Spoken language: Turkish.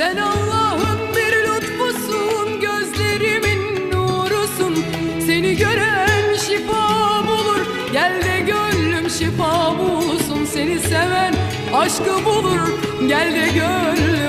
Sen Allah'ın bir lütfusun Gözlerimin nurusun. Seni gören şifa bulur Gel de gönlüm şifa bulsun. Seni seven aşkı bulur Gel de gönlüm